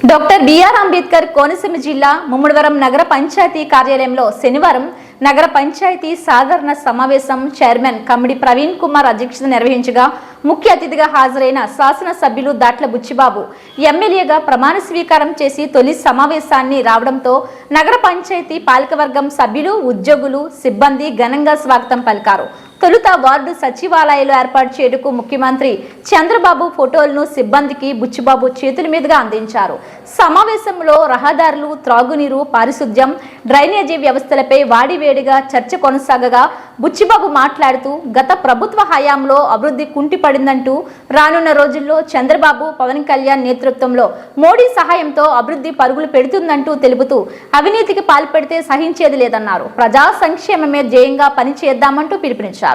Doctor BR Ambedkar Konaseema జిల్లా ముమ్మడివరం నగర పంచాయతీ కార్యాలయంలో శనివారం నగర పంచాయతీ సాధారణ సమావేశం చైర్మన్ కమిడి ప్రవీణ్ కుమార్ అధ్యక్షత నిర్వహించగా ముఖ్య అతిథిగా హాజరైన శాసనసభ్యులు దాట్ల బుచ్చిబాబు ఎమ్మెల్యేగా ప్రమాణ స్వీకారం చేసి తొలి సమావేశాన్ని రావడంతో నగర పంచాయతీ పాలకవర్గం సభ్యులు ఉద్యోగులు సిబ్బంది ఘనంగా స్వాగతం పలికారు. తొలుత వార్డు సచివాలయాలు ఏర్పాటు చేయటకు ముఖ్యమంత్రి చంద్రబాబు ఫోటోలను సిబ్బందికి బుచ్చిబాబు చేతుల మీదుగా అందించారు. సమావేశంలో రహదారులు త్రాగునీరు పారిశుద్ధ్యం డ్రైనేజీ వ్యవస్థలపై వాడివేడిగా చర్చ కొనసాగగా బుచ్చిబాబు మాట్లాడుతూ గత ప్రభుత్వ హయాంలో అభివృద్ధి కుంటిపడిందంటూ రానున్న రోజుల్లో చంద్రబాబు పవన్ కళ్యాణ్ నేతృత్వంలో మోడీ సహాయంతో అభివృద్ధి పరుగులు పెడుతుందంటూ తెలుపుతూ అవినీతికి పాల్పడితే సహించేది లేదన్నారు. ప్రజా సంక్షేమమే ధ్యేయంగా పనిచేద్దామంటూ పిలుపునిచ్చారు.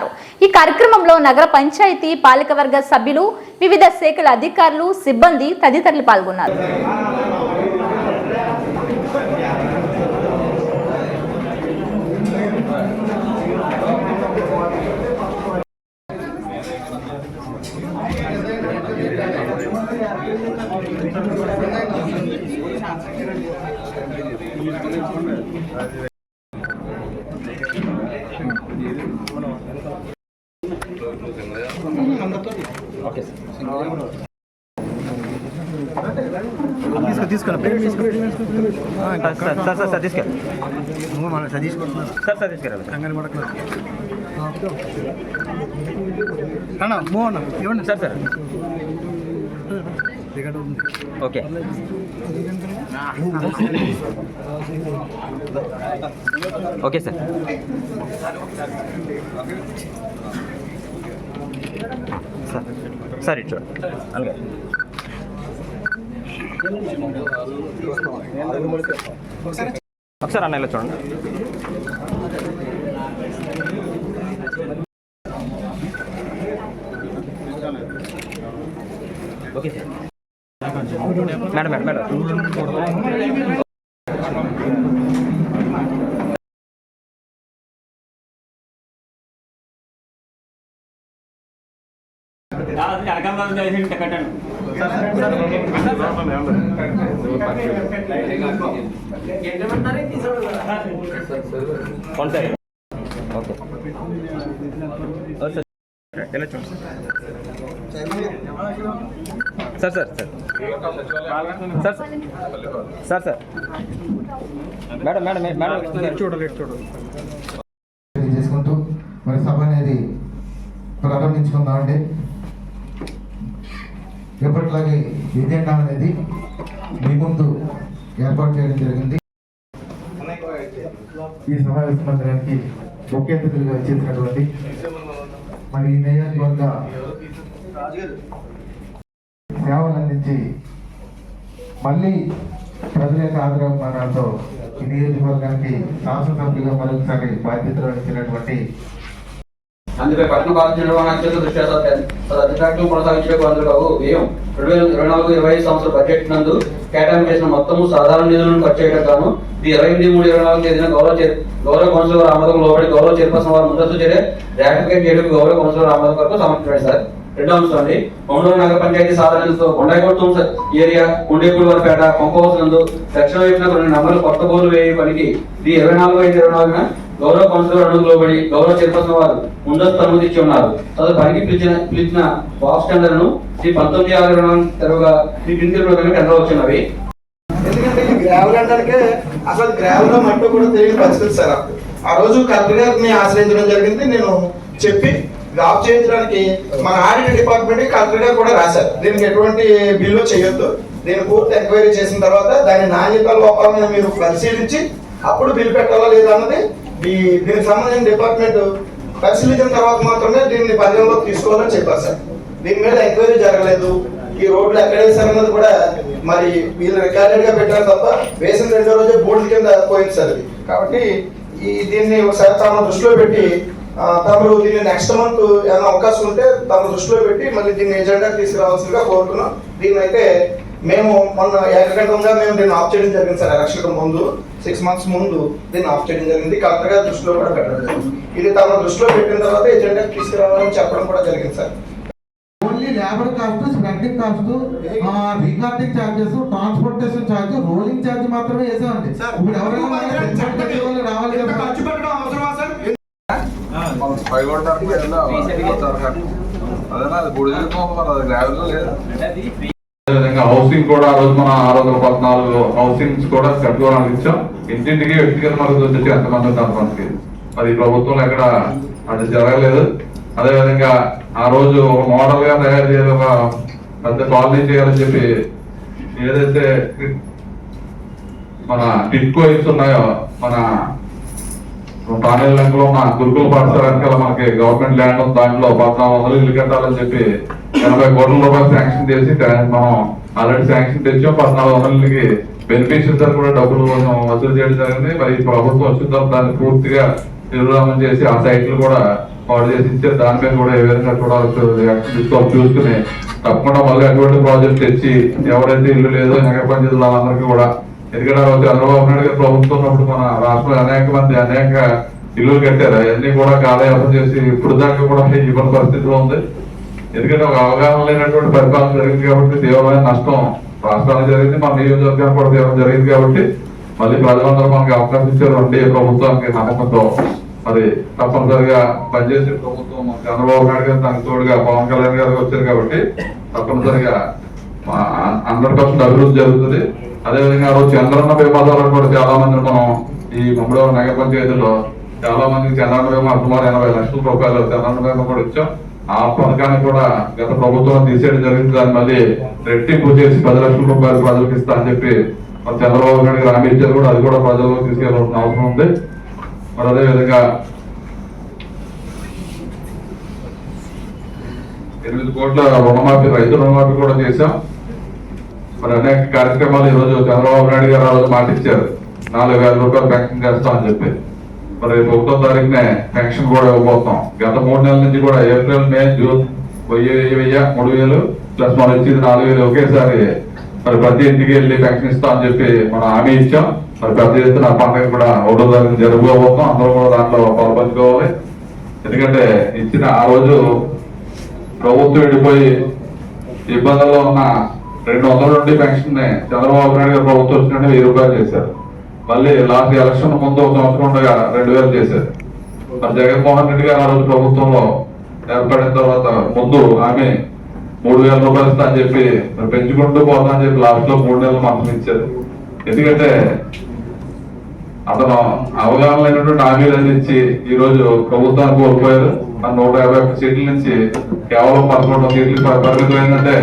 ఈ కార్యక్రమంలో నగర పంచాయతీ పాలకవర్గ సభ్యులు వివిధ శాఖల అధికారులు సిబ్బంది తదితరులు పాల్గొన్నారు. సార్ సార్ సార్ తీసుకెళ్ళి మనం మన సార్ సార్ తీసుకెళ్ళాలి కంగారు పడకలేదు అన్న మోహన్ ఇవ్వండి sir sir okay okay sir sir sir ఇటు అలాగే ఒకసారి అన్న ఇలా చూడండి. Okay. Sir madam madam. Madam కౌన్ sir okay sir sir sir sir sir sir madam madam madam చూడాలి చూడాలి చేసుకుంటూ మరి సభ అనేది ప్రారంభించుకుందామండి. ఎప్పటిలాగే ఎజెండా అనేది మీ ముందు ఏర్పాటు చేయడం జరిగింది. ఈ సమావేశ మందిరానికి ముఖ్య అతిథులుగా చేసినటువంటి మరి ఈ నియోజకవర్గ సేవలు అందించి మళ్ళీ ప్రజల యొక్క ఆదరాభిమానాలతో ఈ నియోజకవర్గానికి శాసనసభ్యులుగా మరొకసారి బాధ్యతలు వహించినటువంటి అందుపై పట్టణ భారత నిర్వహణ అత్యంత దృష్ట్యా అధికారులు కొనసాగించడానికి అందుకు వ్యయం రెండు వేల ఇరవై నాలుగు ఇరవై ఐదు సంవత్సర బడ్జెట్ నందు కేటాయింపు చేసిన మొత్తము సాధారణ నిధులను ఖర్చు చేయడం గాను ఈ ఇరవై ఎనిమిది మూడు ఇరవై నాలుగు తేదీన గౌరవ గౌరవ కౌన్సిల్ ఆమోదం లోబడి గౌరవ చైర్పర్సన్ వారు ముందస్తు చర్య రాటిఫికేట్ చేయడం గౌరవ కౌన్సిల్ వారి ఆమోదం కొరకు సమర్పించారు సార్. రెండో అంశం అండి మంగళూరు నగర పంచాయతీ సాధారణతో కొండాయిగొట్టం ఏరియా ఉండేపూడి వారిపేట పంపవలసి నందు దక్షిణ వైపున కొన్ని నంబర్లు కొత్త బోర్లు వేయ పనికి ఈ ఇరవై నాలుగు ఐదు ఇరవై నాలుగున గౌరవ కౌన్సిలర్ అడుగులోబడి గౌరవ చైర్పర్సన్ వారు ముందస్తు అనుమతి ఇచ్చి ఉన్నారు. తదుపరి పనికి పిలిచిన పిలిచిన బాక్స్ టెండర్ను శ్రీ పంతొమ్మిది ఆరు తెరవగా శ్రీ పిండి ప్రకారం టెండర్ వచ్చినవి ఎందుకంటే ఈ గ్రావెల్ అనడానికి అసలు గ్రావెల్ మట్టు కూడా తెలియని పరిస్థితి సార్. ఆ రోజు కలెక్టర్ గారిని ఆశ్రయించడం జరిగింది. నేను చెప్పి జాబ్ చేయించడానికి మన ఆడిట్ డిపార్ట్మెంట్ కలెక్టర్ గారు కూడా రాశారు. దీనికి ఎటువంటి బిల్లు చేయొద్దు. నేను పూర్తి ఎంక్వైరీ చేసిన తర్వాత దాని నాణ్యత లోపాలను మీరు పరిశీలించి అప్పుడు బిల్ పెట్టాలా లేదా అన్నది ఈ దీనికి సంబంధించిన డిపార్ట్మెంట్ పరిశీలించిన తర్వాత మాత్రమే దీన్ని పరిగణలోకి తీసుకోవాలని చెప్పారు సార్. దీని మీద ఎంక్వైరీ జరగలేదు. ఈ రోడ్లు ఎక్కడ వేసారన్నది కూడా మరి వీళ్ళు రికార్డెడ్గా పెట్టారు తప్ప వేసిన రెండో రోజే బోర్డు కింద పోయింది సార్ కాబట్టి ఈ దీన్ని ఒకసారి తమ దృష్టిలో పెట్టి తమరు దీన్ని నెక్స్ట్ మంత్ ఏమైనా అవకాశం ఉంటే తమ దృష్టిలో పెట్టి మళ్ళీ దీన్ని ఎజెండా తీసుకురావాల్సిందిగా కోరుతున్నాం. దీన్ని అయితే మేము మొన్న ఏకగంటంగా మేము దీన్ని ఆఫ్ చేయడం జరిగింది సార్ ఎలక్షన్ ముందు. సిక్స్ మంత్స్ ముందు దీన్ని ఆఫ్ చేయడం జరిగింది. కలెక్టర్ గారి దృష్టిలో కూడా పెట్టడం జరిగింది. ఇది తమ దృష్టిలో పెట్టిన తర్వాత ఎజెండా తీసుకురావాలని చెప్పడం కూడా జరిగింది sir. Only labour cost spending cost recording charges transportation charge rolling charge మాత్రమే వేసామండి సార్, ఇప్పుడు ఎవరైనా రావాలి ఖర్చు పెట్టడం అవసరమా సార్? అదేనా అది గుడిలో అది గ్రావెల్ లేదు? అదేవిధంగా హౌసింగ్ కూడా ఆ రోజు మనం ఆరు వందల పద్నాలుగు హౌసింగ్స్ కూడా కట్టుకోవడానికి ఇచ్చాం. ఇంటింటికి వ్యక్తిగత మద్దతు వచ్చేసి ఎంతమంది ఉంటారు మనకి? మరి ప్రభుత్వం ఎక్కడ అది జరగలేదు. అదేవిధంగా ఆ రోజు ఒక మోడల్గా తయారు చేయాలి ఒక పెద్ద కాలనీ చేయాలని చెప్పి ఏదైతే మన టిట్కో ఇస్తున్నాయో ఉన్నాయో మన తానేళ్ళంకలో మా గురుకుల పాఠశాల వెనకాల మనకి గవర్నమెంట్ ల్యాండ్ ఉంది దాంట్లో పద్నాలుగు వందలు ఇల్లు కట్టాలని చెప్పి ఎనభై కోట్ల రూపాయలు శాంక్షన్ చేసి మనం ఆల్రెడీ శాంక్షన్ తెచ్చాం పద్నాలుగు వందలకి బెనిఫిషియర్స్ కూడా డబ్బులు కోసం వసూలు చేయడం జరిగింది. మరి ప్రభుత్వం వచ్చిన తర్వాత దాన్ని పూర్తిగా నిర్వహణ చేసి ఆ సైట్లు కూడా వాళ్ళు చేసి ఇచ్చారు. దాని మీద కూడా ఏ విధంగా చూడాల్సి యాక్షన్ చూసుకుని తప్పకుండా మళ్ళీ అటువంటి ప్రాజెక్ట్ తెచ్చి ఎవరైతే ఇల్లు లేదో నగర పంచాయతీలు వాళ్ళందరికీ కూడా ఎందుకంటే చంద్రబాబు నాయుడు గారు ప్రభుత్వం ఉన్నప్పుడు మన రాష్ట్రంలో అనేక మంది అనేక ఇల్లులు కట్టారు. అవన్నీ కూడా కాలయాపన చేసి ఇప్పుడు దాకా కూడా ఇబ్బంది పరిస్థితిలో ఉంది. ఎందుకంటే ఒక అవగాహన లేనటువంటి పరిపాలన జరిగింది కాబట్టి తీవ్రమైన నష్టం రాష్ట్రానికి జరిగింది మన నియోజకవర్గానికి కూడా తీవ్రం జరిగింది కాబట్టి మళ్ళీ ప్రజలందరూ మనకి అవకాశం ఇచ్చారు అంటే ప్రభుత్వానికి నమ్మకంతో మరి తప్పనిసరిగా పనిచేసే ప్రభుత్వం చంద్రబాబు నాయుడు గారు దానికి తోడుగా పవన్ కళ్యాణ్ గారు వచ్చారు కాబట్టి తప్పనిసరిగా హండ్రెడ్ పర్సెంట్ అభివృద్ధి జరుగుతుంది. అదేవిధంగా ఆ రోజు చంద్రన్న బీమా కూడా చాలా మంది మనం ఈ ముమ్మడివారి నగర పంచాయతీలో చాలా మందికి చంద్రన్న బీమా సుమారు ఎనభై లక్షల రూపాయలు చంద్రన్న బీమా కూడా ఇచ్చాం ఆ పథకాన్ని కూడా గత ప్రభుత్వం తీసేయడం జరిగింది. దాన్ని మళ్ళీ రెట్టింపు చేసి పది లక్షల రూపాయలు ప్రజలకు ఇస్తా అని చెప్పి మరి చంద్రబాబు నాయుడు హామీ ఇచ్చారు కూడా. అది కూడా ప్రజలకు తీసుకెళ్ళాల్సిన అవసరం ఉంది. మరి అదేవిధంగా ఎనిమిది కోట్ల రుణమాఫీ రైతు రుణమాఫీ కూడా చేశాం. మరి అనేక కార్యక్రమాలు ఈ రోజు చంద్రబాబు నాయుడు గారు ఆ రోజు మాటిచ్చారు. నాలుగు వేల రూపాయలు పెన్షన్ చేస్తామని చెప్పి. మరి రేపు ఒకటో తారీఖునే పెన్షన్ కూడా ఇవ్వబోతాం గత మూడు నెలల నుంచి కూడా ఏప్రిల్ మే జూన్ వెయ్యి వెయ్యి మూడు వేలు ప్లస్ మనం ఇచ్చేది నాలుగు వేలు ఒకేసారి. మరి ప్రతి ఇంటికి వెళ్ళి పెన్షన్ ఇస్తామని చెప్పి మనం హామీ ఇచ్చాం. మరి పెద్ద ఎత్తున పండుగ కూడా ఒకటో తారీఖు జరగబోతాం అందరూ కూడా దాంట్లో పాల్పంచుకోవాలి. ఎందుకంటే ఇచ్చిన ఆ రోజు ప్రభుత్వం వెళ్ళిపోయి ఇబ్బందుల్లో ఉన్న రెండు వందల నుండి పెన్షన్ చంద్రబాబు నాయుడు గారు ప్రభుత్వం వచ్చినట్టు వెయ్యి రూపాయలు చేశారు. మళ్ళీ లాస్ట్ ఎలక్షన్ ముందు ఒక సంవత్సరం ఉండగా రెండు వేలు చేశారు. మరి జగన్మోహన్ రెడ్డి గారు ఆ రోజు ప్రభుత్వంలో ఏర్పడిన తర్వాత ముందు ఆమె మూడు వేల రూపాయలు ఇస్తా అని చెప్పి మరి పెంచుకుంటూ పోతా అని చెప్పి లాస్ట్లో మూడు నెలలు మాత్రం ఇచ్చారు. ఎందుకంటే అతను అవగాహన లేనటువంటి హామీలు అందించి ఈ రోజు ప్రభుత్వాన్ని కోల్పోయారు. నూట యాభై ఒక్క సీట్ల నుంచి కేవలం పదకొండు సీట్లు పరిమితం ఏంటంటే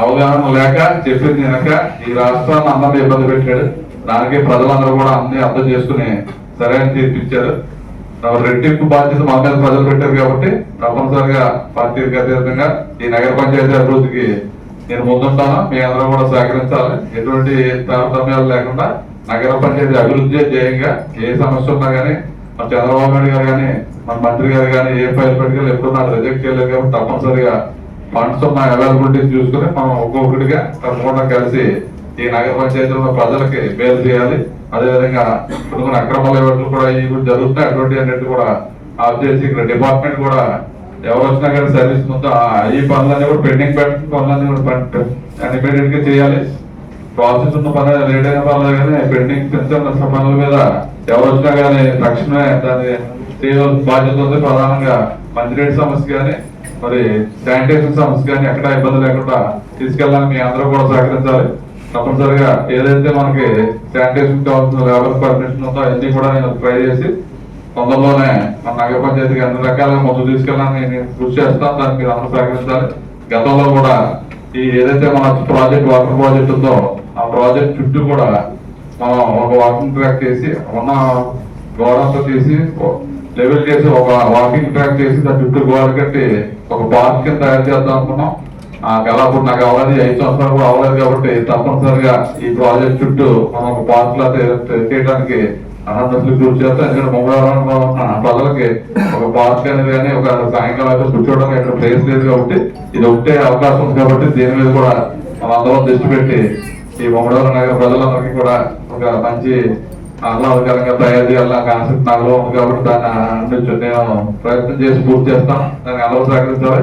అవగాహన లేక చెప్పింది వెనక ఈ రాష్ట్రాన్ని అందరినీ ఇబ్బంది పెట్టాడు. దానికి ప్రజలందరూ కూడా అన్ని అర్థం చేసుకుని సరైన తీర్పు ఇచ్చారు. రెట్టింపు బాధ్యత మా మీద ప్రజలు పెట్టారు కాబట్టి తప్పనిసరిగా పార్టీకి అతీతంగా ఈ నగర పంచాయతీ అభివృద్ధికి నేను ముందుంటాను. మీ అందరూ కూడా సహకరించాలి. ఎటువంటి తారతమ్యాలు లేకుండా నగర పంచాయతీ అభివృద్ధి ధ్యేయంగా ఏ సమస్య ఉన్నా కానీ మన చంద్రబాబు నాయుడు గారు కానీ మన మంత్రి గారు కానీ ఏ ఫైల్ పెట్టుకెళ్ళి ఎప్పుడు నాకు రిజెక్ట్ చేయలేదు కాబట్టి తప్పనిసరిగా ఫండ్స్ ఉన్న అవైలబిలిటీస్ చూసుకుని మనం ఒక్కొక్కటిగా తప్పకుండా కలిసి ఈ నగర పంచాయతీలో ప్రజలకి మేలు చేయాలి. అదేవిధంగా కొన్ని కొన్ని అక్రమాల లేవట్లు కూడా ఇవి కూడా జరుగుతున్నాయి. అటువంటి అన్నిటి కూడా ఆఫ్ చేసి ఇక్కడ డిపార్ట్మెంట్ కూడా ఎవరు వచ్చినా కానీ సర్వీస్ మొత్తం ఆ- ఈ పనులన్నీ కూడా పెండింగ్ పెట్టిన పనులన్నీ కూడా ఇమీడియట్గా చేయాలి. ప్రాసెస్ ఉన్న పని లేట్ అయిన పనులు కానీ పెండింగ్ చిన్న పనుల మీద ఎవరు వచ్చినా కానీ తక్షణమే దాన్ని చేయవలసిన బాధ్యత ఉంది. ప్రధానంగా మంచినీటి సమస్య కానీ మరి శానిటేషన్ సమస్య కానీ ఎక్కడ ఇబ్బంది లేకుండా తీసుకెళ్ళాలని మీ అందరూ కూడా సహకరించాలి. తప్పనిసరిగా ఏదైతే మనకి శానిటేషన్ కావాల్సిన లేబర్ పర్మిషన్ ఉందో అన్ని కూడా నేను ట్రై చేసి తొందరలోనే మన నగర పంచాయతీకి అన్ని రకాలుగా మొదలు తీసుకెళ్ళాలని నేను కృషి చేస్తాను దానికి మీరు అందరూ సహకరించాలి. గతంలో కూడా ఈ ఏదైతే మన ప్రాజెక్ట్ వాటర్ ప్రాజెక్ట్ ఉందో ఆ ప్రాజెక్ట్ చుట్టూ కూడా మనం ఒక వాకింగ్ ట్రాక్ చేసి ఉన్న గోడంతో తీసి లెవెల్ చేసి ఒక వాకింగ్ ట్రాక్ చేసి దాని చుట్టూ గోడ కట్టి ఒక పార్క్ కింద తయారు చేద్దాం అనుకున్నాం. ఆ గలాపూర్ నాకు అవ్వలేదు. ఐదు సంవత్సరాలు కూడా అవ్వలేదు కాబట్టి తప్పనిసరిగా ఈ ప్రాజెక్ట్ చుట్టూ మనం ఒక పార్క్ లా చేయడానికి అనంతరం కృషి చేస్తాం ఎందుకంటే మంగళవారంలో ఉన్న ప్రజలకి ఒక పార్క్ అనేది కానీ ఒక సాయంకాలం అయితే కూర్చోవడానికి ఇక్కడ ప్లేస్ లేదు కాబట్టి ఇది ఒకటే అవకాశం ఉంది కాబట్టి దీని మీద కూడా మనం అందరం దృష్టి పెట్టి ఈ మంగళవారం నగర ప్రజలందరికీ కూడా ఒక మంచి ఆహ్లాదకరంగా తయారు చేయాలన్న ఆసక్తి నాలో ఉంది కాబట్టి దాన్ని అందించు నేను ప్రయత్నం చేసి పూర్తి చేస్తాం దాన్ని అందరూ సహకరించాలి